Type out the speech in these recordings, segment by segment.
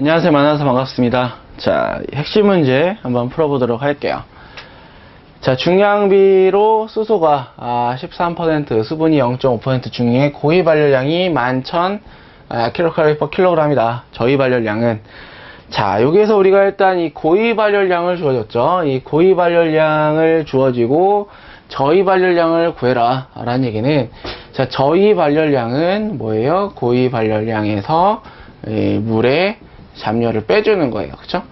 안녕하세요. 만나서 반갑습니다. 자, 핵심 문제 한번 풀어보도록 할게요. 자, 중량비로 수소가 아, 13%, 수분이 0.5% 중에 고위 발열량이 11,000 아. 저희 발열량은 자, 여기에서 우리가 일단 이 고위 발열량을 주어졌죠. 이 고위 발열량을 주어지고 저희 발열량을 구해라. 라는 얘기는 자, 저희 발열량은 뭐예요? 고위 발열량에서 이 물에 잡열을 빼주는 거예요. 그쵸?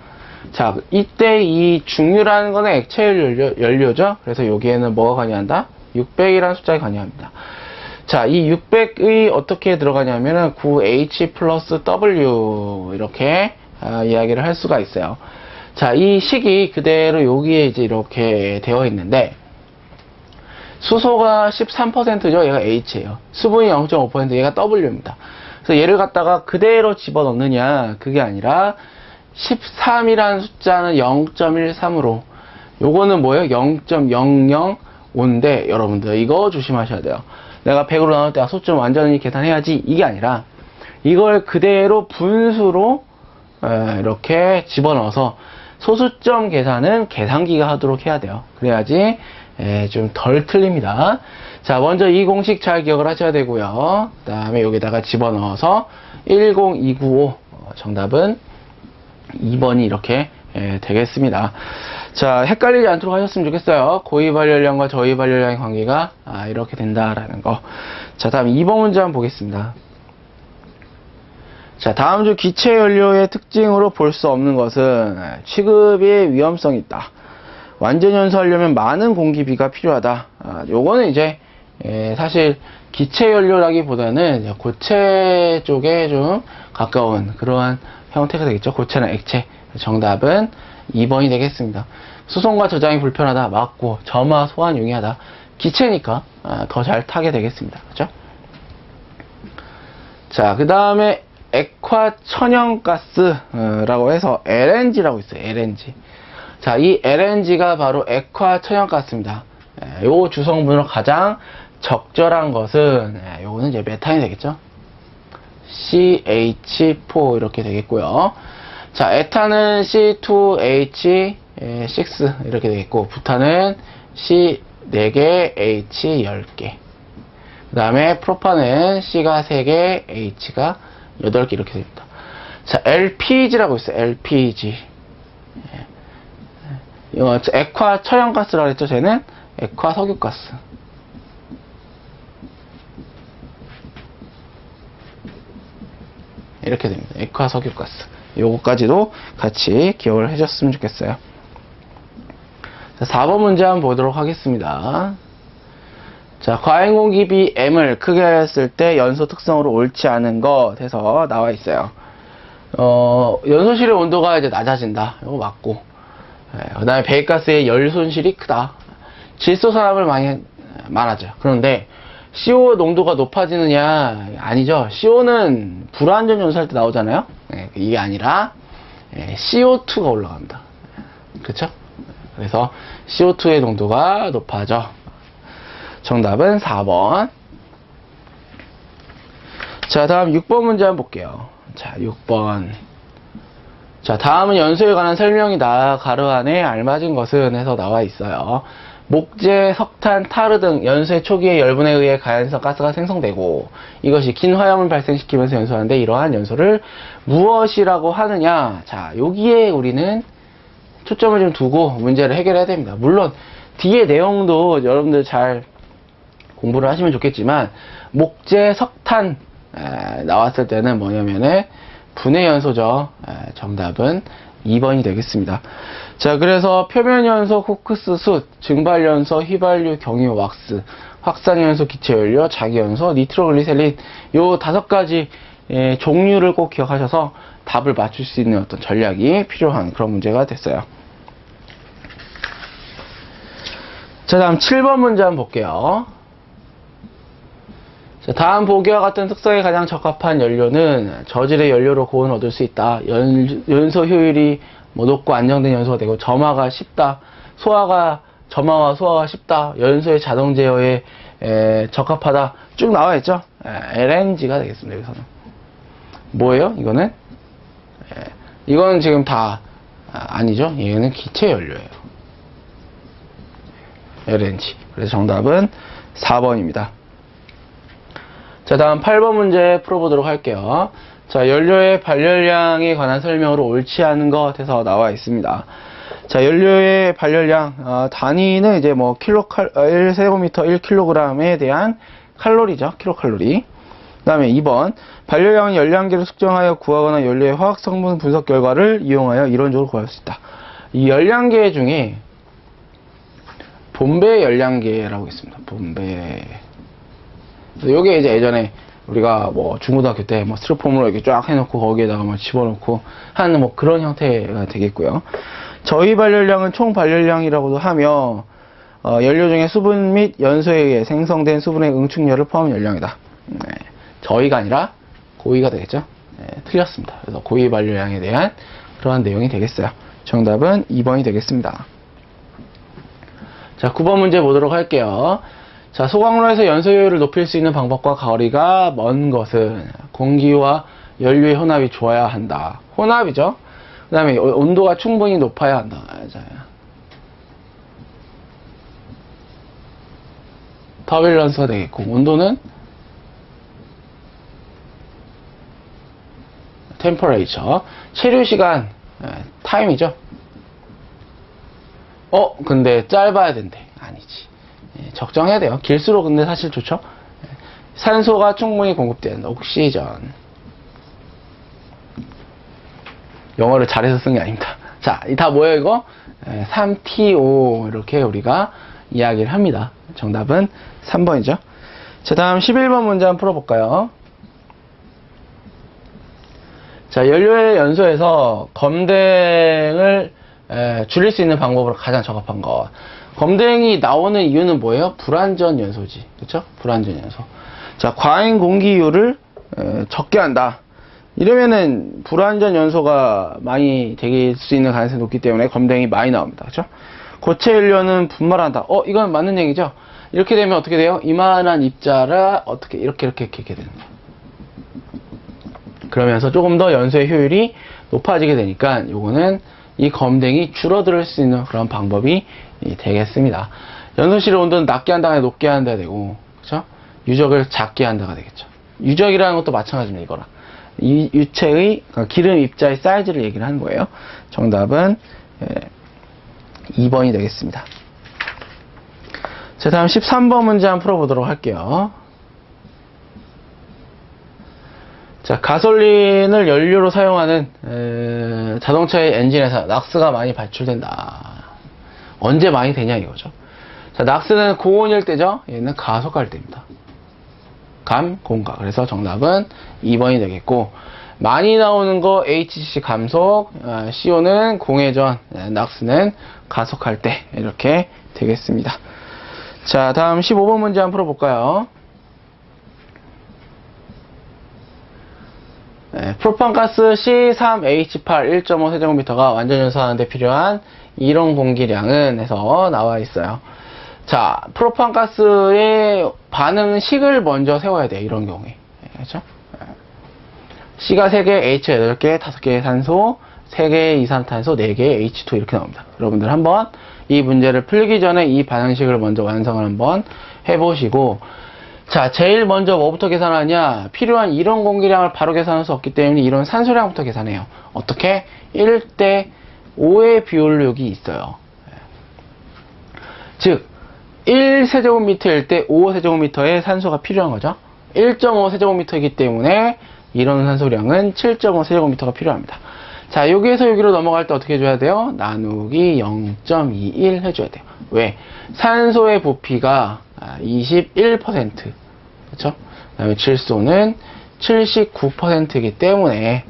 자, 이때 이 중류라는 거는 액체 연료, 연료 죠. 그래서 여기에는 뭐가 관여한다? 600이라는 숫자가 관여합니다. 자, 이 600이 어떻게 들어가냐면은 9H 플러스 W 이렇게 아, 이야기를 할 수가 있어요. 자, 이 식이 그대로 여기에 이제 이렇게 되어 있는데 수소가 13%죠. 얘가 H예요. 수분이 0.5% 얘가 W입니다. 그래서 얘를 갖다가 그대로 집어넣느냐 그게 아니라 13이라는 숫자는 0.13으로 요거는 뭐예요? 0.005인데 여러분들 이거 조심하셔야 돼요. 내가 100으로 나눌 때 아, 소점 완전히 계산해야지 이게 아니라 이걸 그대로 분수로 에, 이렇게 집어넣어서 소수점 계산은 계산기가 하도록 해야 돼요. 그래야지 좀 덜 틀립니다. 자, 먼저 이 공식 잘 기억을 하셔야 되고요. 그 다음에 여기다가 집어넣어서 10295 어, 정답은 2번이 이렇게 예, 되겠습니다. 자, 헷갈리지 않도록 하셨으면 좋겠어요. 고위 발열량과 저위 발열량의 관계가 아, 이렇게 된다라는 거. 자, 다음 2번 문제 한번 보겠습니다. 자, 다음 주 기체 연료의 특징으로 볼 수 없는 것은 예, 취급의 위험성이 있다. 완전 연소하려면 많은 공기비가 필요하다. 아, 요거는 이제 예, 사실 기체 연료라기보다는 고체 쪽에 좀 가까운 그러한 형태가 되겠죠. 고체나 액체. 정답은 2번이 되겠습니다. 수송과 저장이 불편하다. 맞고 점화 소환 용이하다. 기체니까 아, 더잘 타게 되겠습니다. 그죠? 자, 그 다음에 액화 천연가스라고 해서 LNG라고 있어요. LNG. 자, 이 LNG가 바로 액화 천연가스입니다. 예, 요 주성분으로 가장 적절한 것은 예, 요거는 이제 메탄이 되겠죠. CH4 이렇게 되겠고요. 자, 에탄은 C2H6 이렇게 되겠고, 부탄은 C 4개, H 10개. 그 다음에 프로판은 C가 3개, H가 8개 이렇게 됩니다. 자, LPG라고 있어요. LPG. 예. 이거 액화 천연가스라고 했죠. 쟤는 액화 석유가스. 이렇게 됩니다. 액화 석유가스. 요거까지도 같이 기억을 해줬으면 좋겠어요. 자, 4번 문제 한번 보도록 하겠습니다. 자, 과잉 공기비 M을 크게 했을 때 연소 특성으로 옳지 않은 것 해서 나와 있어요. 어, 연소실의 온도가 이제 낮아진다. 이거 맞고. 그 다음에 배가스의 열 손실이 크다. 질소산업을 많이, 많아져. 그런데, CO 농도가 높아지느냐? 아니죠. CO는 불완전 연소할 때 나오잖아요. 네, 이게 아니라, 예, CO2가 올라갑니다. 그쵸? 그래서 CO2의 농도가 높아져. 정답은 4번. 자, 다음 6번 문제 한번 볼게요. 자, 6번. 자, 다음은 연소에 관한 설명이다. 가로 안에 알맞은 것은 해서 나와 있어요. 목재, 석탄, 타르 등 연소의 초기에 열분에 의해 가연성 가스가 생성되고 이것이 긴 화염을 발생시키면서 연소하는데 이러한 연소를 무엇이라고 하느냐? 자, 여기에 우리는 초점을 좀 두고 문제를 해결해야 됩니다. 물론 뒤에 내용도 여러분들 잘 공부를 하시면 좋겠지만 목재, 석탄 에, 나왔을 때는 뭐냐면은 분해 연소죠. 에, 정답은 2번이 되겠습니다. 자, 그래서 표면 연소, 코크스 숯, 증발 연소, 휘발유, 경유, 왁스, 확산 연소, 기체 연료, 자기 연소, 니트로글리세린 요 다섯 가지 에, 종류를 꼭 기억하셔서 답을 맞출 수 있는 어떤 전략이 필요한 그런 문제가 됐어요. 자, 다음 7번 문제 한번 볼게요. 자, 다음 보기와 같은 특성에 가장 적합한 연료는 저질의 연료로 고온을 얻을 수 있다. 연, 연소 효율이 뭐 높고 안정된 연소가 되고 점화가 쉽다. 소화가 점화와 소화가 쉽다. 연소의 자동 제어에 에, 적합하다. 쭉 나와 있죠. 에, LNG가 되겠습니다. 여기서는 뭐예요? 이거는 에, 이건 지금 다 아, 니죠 얘는 기체 연료예요. LNG. 그래서 정답은 4번입니다. 자, 다음 8번 문제 풀어보도록 할게요. 자, 연료의 발열량에 관한 설명으로 옳지 않은 것 해서 나와 있습니다. 자, 연료의 발열량, 어, 단위는 이제 뭐, 킬로칼, 1세제곱미터 1kg에 대한 칼로리죠. 킬로칼로리. 그 다음에 2번, 발열량은 열량계를 측정하여 구하거나 연료의 화학 성분 분석 결과를 이용하여 이론적으로 구할 수 있다. 이 열량계 중에 본배 열량계라고 있습니다. 본배. 요게 이제 예전에 우리가 뭐 중고등학교 때 뭐 스티로폼으로 이렇게 쫙 해놓고 거기에다가 뭐 집어넣고 하는 뭐 그런 형태가 되겠고요. 저희 발열량은 총 발열량이라고도 하며 어, 연료 중에 수분 및 연소에 의해 생성된 수분의 응축률을 포함한 열량이다. 네. 저희가 아니라 고의가 되겠죠. 네, 틀렸습니다. 그래서 고의 발열량에 대한 그러한 내용이 되겠어요. 정답은 2번이 되겠습니다. 자, 9번 문제 보도록 할게요. 자, 소각로에서 연소 효율을 높일 수 있는 방법과 거리가 먼 것은 공기와 연료의 혼합이 좋아야 한다. 혼합이죠. 그 다음에 온도가 충분히 높아야 한다. 맞아요. 터빌런스가 되겠고, 온도는 템퍼레이처. 체류 시간, 예, 타임이죠. 어, 근데 짧아야 된대. 예, 적정해야 돼요. 길수록 근데 사실 좋죠. 예, 산소가 충분히 공급되는 옥시전. 영어를 잘해서 쓴 게 아닙니다. 자, 이다 뭐예요, 이거? 예, 3TO 이렇게 우리가 이야기를 합니다. 정답은 3번이죠. 자, 다음 11번 문제 한번 풀어볼까요? 자, 연료의 연소에서 검댕을 에, 줄일 수 있는 방법으로 가장 적합한 것. 검댕이 나오는 이유는 뭐예요? 불완전 연소지. 그쵸? 불완전 연소. 자, 과잉 공기율을 에, 적게 한다. 이러면은 불완전 연소가 많이 될수 있는 가능성이 높기 때문에 검댕이 많이 나옵니다. 그쵸? 고체 연료는 분말한다. 어, 이건 맞는 얘기죠? 이렇게 되면 어떻게 돼요? 이만한 입자라 어떻게 이렇게 이렇게 이렇게, 이렇게 되는 거예요. 그러면서 조금 더 연소의 효율이 높아지게 되니까 요거는 이 검댕이 줄어들 수 있는 그런 방법이 이 되겠습니다. 연소실의 온도는 낮게 한다가 높게 한다 되고, 그죠? 유적을 작게 한다가 되겠죠. 유적이라는 것도 마찬가지입니다, 이거랑. 이 유체의 그러니까 기름 입자의 사이즈를 얘기를 하는 거예요. 정답은 예, 2번이 되겠습니다. 자, 다음 13번 문제 한번 풀어보도록 할게요. 자, 가솔린을 연료로 사용하는 에, 자동차의 엔진에서 낙스가 많이 발출된다. 언제 많이 되냐 이거죠. 자, 낙스는 고온일 때죠. 얘는 가속할 때입니다. 감, 공가. 그래서 정답은 2번이 되겠고 많이 나오는 거 HC 감속, 어, CO는 공회전, 에, 낙스는 가속할 때 이렇게 되겠습니다. 자, 다음 15번 문제 한번 풀어볼까요? 네, 프로판가스 C3H8 1.5 세제곱미터가 완전 연소하는데 필요한 이론 공기량은 해서 나와 있어요. 자, 프로판가스의 반응식을 먼저 세워야 돼요. 이런 경우에. 네, 그렇죠? 네. C가 3개, H 8개, 5개의 산소, 3개의 이산탄소, 4개의 H2 이렇게 나옵니다. 여러분들 한번 이 문제를 풀기 전에 이 반응식을 먼저 완성을 한번 해보시고 자, 제일 먼저 뭐부터 계산하냐? 필요한 이론 공기량을 바로 계산할 수 없기 때문에 이론 산소량부터 계산해요. 어떻게? 1대 5의 비율력이 있어요. 즉, 1세제곱미터일 때 5세제곱미터의 산소가 필요한 거죠. 1.5세제곱미터이기 때문에 이론 산소량은 7.5세제곱미터가 필요합니다. 자, 여기에서 여기로 넘어갈 때 어떻게 해줘야 돼요? 나누기 0.21 해줘야 돼요. 왜? 산소의 부피가 21%. 그쵸? 그 다음에 질소는 79%이기 때문에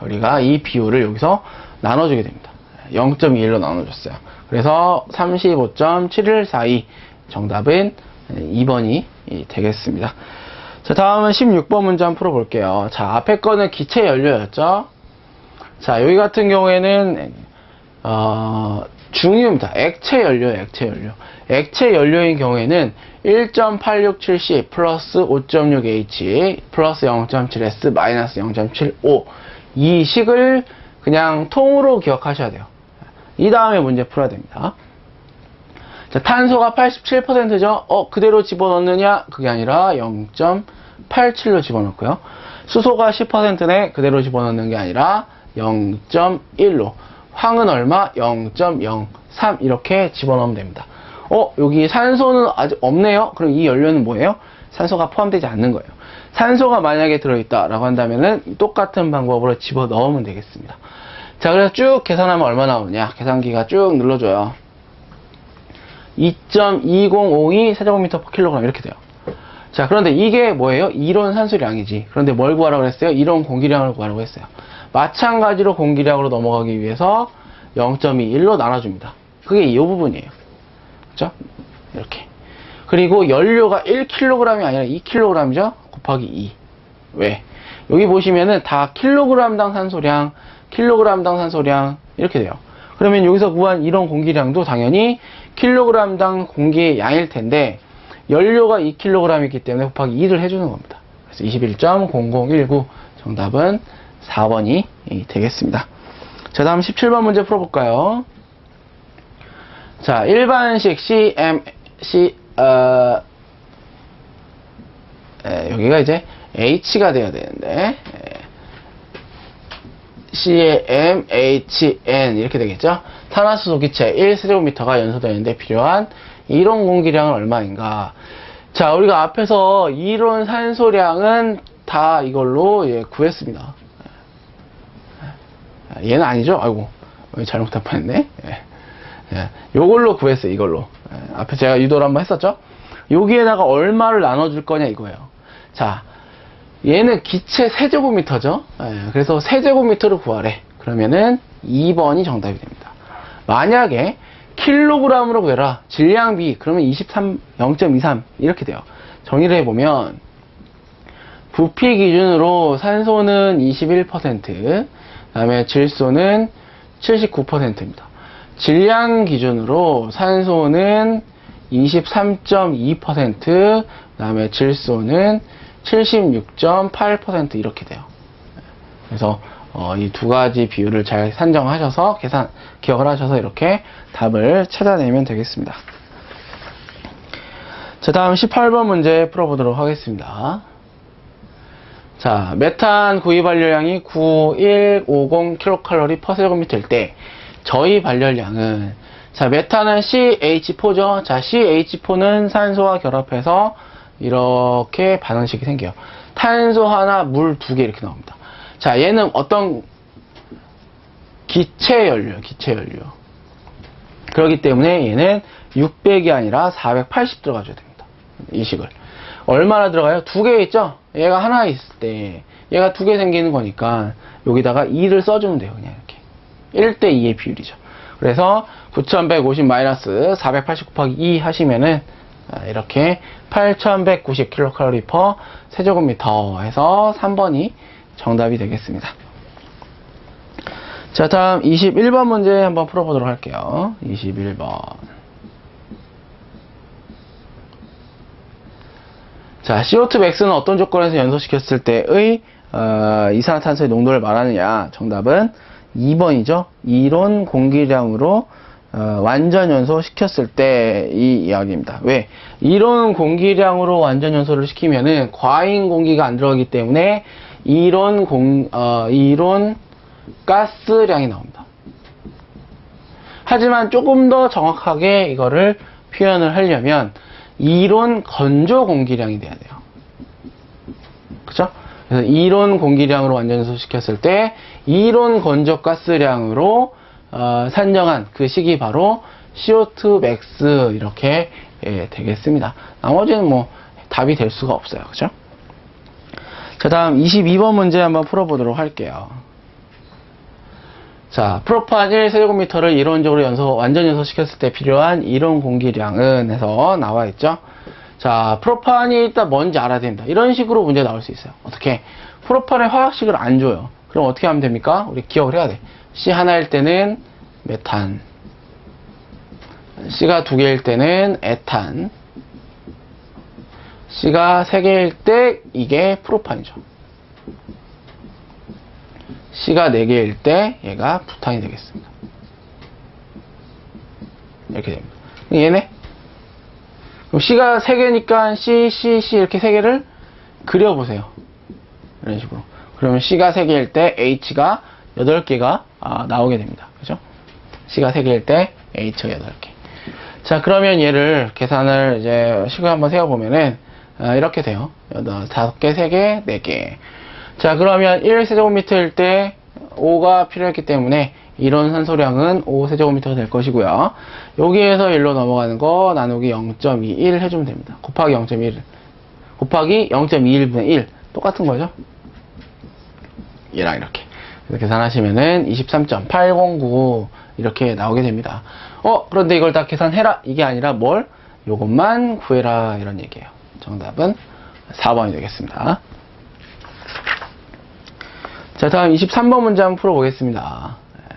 우리가 이 비율을 여기서 나눠주게 됩니다. 0.21로 나눠줬어요. 그래서 35.7142 정답은 2번이 되겠습니다. 자, 다음은 16번 문제 한번 풀어볼게요. 자, 앞에 거는 기체 연료였죠? 자, 여기 같은 경우에는, 어, 중유입니다. 액체 연료예요, 액체 연료. 액체 연료인 경우에는 1.867C 플러스 5.6H 플러스 0.7S 마이너스 0.75 이 식을 그냥 통으로 기억하셔야 돼요. 이 다음에 문제 풀어야 됩니다. 자, 탄소가 87%죠? 어, 그대로 집어넣느냐? 그게 아니라 0.87로 집어넣고요. 수소가 10%네? 그대로 집어넣는 게 아니라 0.1로. 황은 얼마? 0.03 이렇게 집어넣으면 됩니다. 어, 여기 산소는 아직 없네요? 그럼 이 연료는 뭐예요? 산소가 포함되지 않는 거예요. 산소가 만약에 들어있다라고 한다면은 똑같은 방법으로 집어넣으면 되겠습니다. 자, 그래서 쭉 계산하면 얼마 나오느냐? 계산기가 쭉 눌러줘요. 2.2052 세제곱미터 per 킬로그램 이렇게 돼요. 자, 그런데 이게 뭐예요? 이론 산소량이지. 그런데 뭘 구하라고 했어요? 이론 공기량을 구하라고 했어요. 마찬가지로 공기량으로 넘어가기 위해서 0.21로 나눠줍니다. 그게 이 부분이에요. 그죠? 이렇게. 그리고 연료가 1kg이 아니라 2kg이죠? 곱하기 2. 왜? 여기 보시면은 다 킬로그램당 산소량, 킬로그램당 산소량 이렇게 돼요. 그러면 여기서 구한 이런 공기량도 당연히 킬로그램당 공기의 양일 텐데 연료가 2kg이기 때문에 곱하기 2를 해주는 겁니다. 그래서 21.0019 정답은 4번이 되겠습니다. 자, 다음 17번 문제 풀어볼까요? 자, 일반식 CM, C, 어, 에, 여기가 이제 H가 돼야 되는데, 에, CMHN 이렇게 되겠죠? 탄화수소 기체 1세제곱미터가 연소되는데 필요한 이론 공기량은 얼마인가? 자, 우리가 앞에서 이론 산소량은 다 이걸로 예, 구했습니다. 예. 얘는 아니죠? 아이고, 잘못할 뻔했네. 예. 예, 요걸로 구했어요, 이걸로. 예, 앞에 제가 유도를 한번 했었죠? 여기에다가 얼마를 나눠줄 거냐 이거예요. 자, 얘는 기체 세제곱미터죠? 예, 그래서 세제곱미터를 구하래. 그러면은 2번이 정답이 됩니다. 만약에 킬로그램으로 구해라. 질량비, 그러면 23, 0.23 이렇게 돼요. 정의를 해보면 부피 기준으로 산소는 21%, 그 다음에 질소는 79%입니다. 질량 기준으로 산소는 23.2%, 그다음에 질소는 76.8% 이렇게 돼요. 그래서 어, 이 두 가지 비율을 잘 산정하셔서 계산 기억을 하셔서 이렇게 답을 찾아내면 되겠습니다. 자, 다음 18번 문제 풀어보도록 하겠습니다. 자, 메탄 구입 발열량이 9150kcal per 제곱미터일 때 저희 발열량은 자, 메탄은 CH4죠. 자, CH4는 산소와 결합해서 이렇게 반응식이 생겨요. 탄소 하나, 물 두 개 이렇게 나옵니다. 자, 얘는 어떤 기체 연료, 기체 연료. 그렇기 때문에 얘는 600이 아니라 480 들어가줘야 됩니다. 이 식을. 얼마나 들어가요? 두 개 있죠? 얘가 하나 있을 때, 얘가 두 개 생기는 거니까, 여기다가 2를 써주면 돼요. 그냥 이렇게. 1대 2의 비율이죠. 그래서 9150-480 곱하기 2 하시면은, 아, 이렇게 8190kcal per 세제곱미터 해서 3번이 정답이 되겠습니다. 자, 다음 21번 문제 한번 풀어보도록 할게요. 21번. 자, CO2 맥스는 어떤 조건에서 연소시켰을 때의 어, 이산화탄소의 농도를 말하느냐? 정답은 2번이죠. 이론 공기량으로 어, 완전 연소시켰을 때 이 이야기입니다. 왜? 이론 공기량으로 완전 연소를 시키면은 과잉 공기가 안 들어가기 때문에 이론 공, 어, 이론 가스량이 나옵니다. 하지만 조금 더 정확하게 이거를 표현을 하려면 이론 건조 공기량이 돼야 돼요. 그죠? 그래서 이론 공기량으로 완전 연소시켰을 때 이론 건조 가스량으로 어, 산정한 그 식이 바로 CO2 max 이렇게 예, 되겠습니다. 나머지는 뭐 답이 될 수가 없어요. 그죠? 자, 다음 22번 문제 한번 풀어보도록 할게요. 자, 프로판 1세제곱미터를 이론적으로 연소, 완전 연소시켰을 때 필요한 이론 공기량은 해서 나와 있죠. 자, 프로판이 일단 뭔지 알아야 됩니다. 이런 식으로 문제 나올 수 있어요. 어떻게? 프로판의 화학식을 안 줘요. 그럼 어떻게 하면 됩니까? 우리 기억을 해야 돼. C 하나일 때는 메탄, C가 두 개일 때는 에탄, C가 세 개일 때 이게 프로판이죠. C가 4개일 때 얘가 부탄이 되겠습니다. 이렇게 됩니다. 얘네? 그럼 C가 3개니까 C, C, C 이렇게 3개를 그려보세요. 이런 식으로. 그러면 C가 3개일 때 H가 8개가 아, 나오게 됩니다. 그죠? C가 3개일 때 H가 8개. 자, 그러면 얘를 계산을 이제 식을 한번 세워보면은 아, 이렇게 돼요. 5개, 3개, 4개. 자, 그러면 1세제곱미터일 때 5가 필요했기 때문에 이론 산소량은 5세제곱미터가 될 것이고요. 여기에서 1로 넘어가는 거 나누기 0.21 해주면 됩니다. 곱하기 0.1. 곱하기 0.21분의 1. 똑같은 거죠? 얘랑 이렇게. 그래서 계산하시면은 23.809 이렇게 나오게 됩니다. 어, 그런데 이걸 다 계산해라. 이게 아니라 뭘? 요것만 구해라. 이런 얘기예요. 정답은 4번이 되겠습니다. 자, 다음 23번 문제 한번 풀어보겠습니다. 네.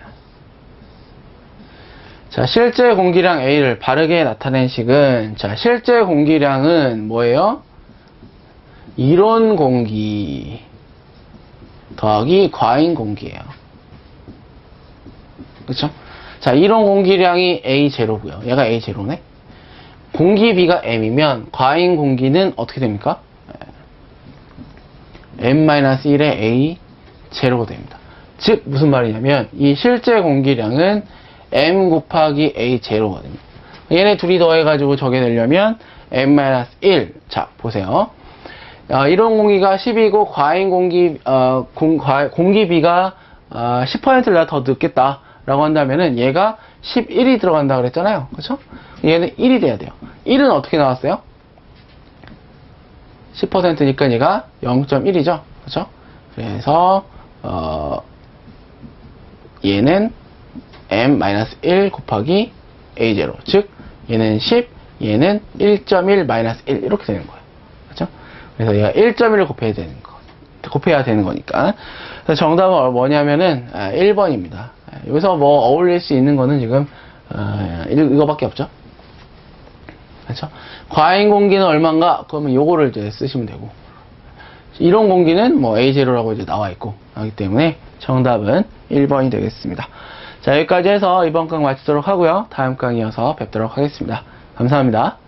자, 실제 공기량 A를 바르게 나타낸 식은, 자, 실제 공기량은 뭐예요? 이론 공기 더하기 과잉 공기예요. 그쵸? 자, 이론 공기량이 A0고요. 얘가 A0네? 공기비가 M이면 과잉 공기는 어떻게 됩니까? M-1의 A 제로가 됩니다. 즉 무슨 말이냐면 이 실제 공기량은 m 곱하기 a 제로거든요. 얘네 둘이 더해가지고 저게 되려면 m-1. 자 보세요. 어, 이런 공기가 10이고 과잉 공기 어, 공, 과- 공기비가 어, 10%를 내가 더 넣겠다 라고 한다면은 얘가 11이 들어간다 그랬잖아요. 그렇죠? 얘는 1이 돼야 돼요. 1은 어떻게 나왔어요? 10%니까 얘가 0.1이죠. 그렇죠? 그래서 어, 얘는 m-1 곱하기 a0 즉 얘는 10 얘는 1.1-1 이렇게 되는 거예요 그렇죠? 그래서 얘가 1.1을 곱해야 되는 거 곱해야 되는 거니까 정답은 뭐냐면은 아, 1번입니다 여기서 뭐 어울릴 수 있는 거는 지금 어, 이- 이거밖에 없죠 그렇죠? 과잉 공기는 얼마인가? 그러면 요거를 이제 쓰시면 되고 이런 공기는 뭐 A0라고 이제 나와 있고 하기 때문에 정답은 1번이 되겠습니다. 자, 여기까지 해서 이번 강의 마치도록 하고요. 다음 강의 이어서 뵙도록 하겠습니다. 감사합니다.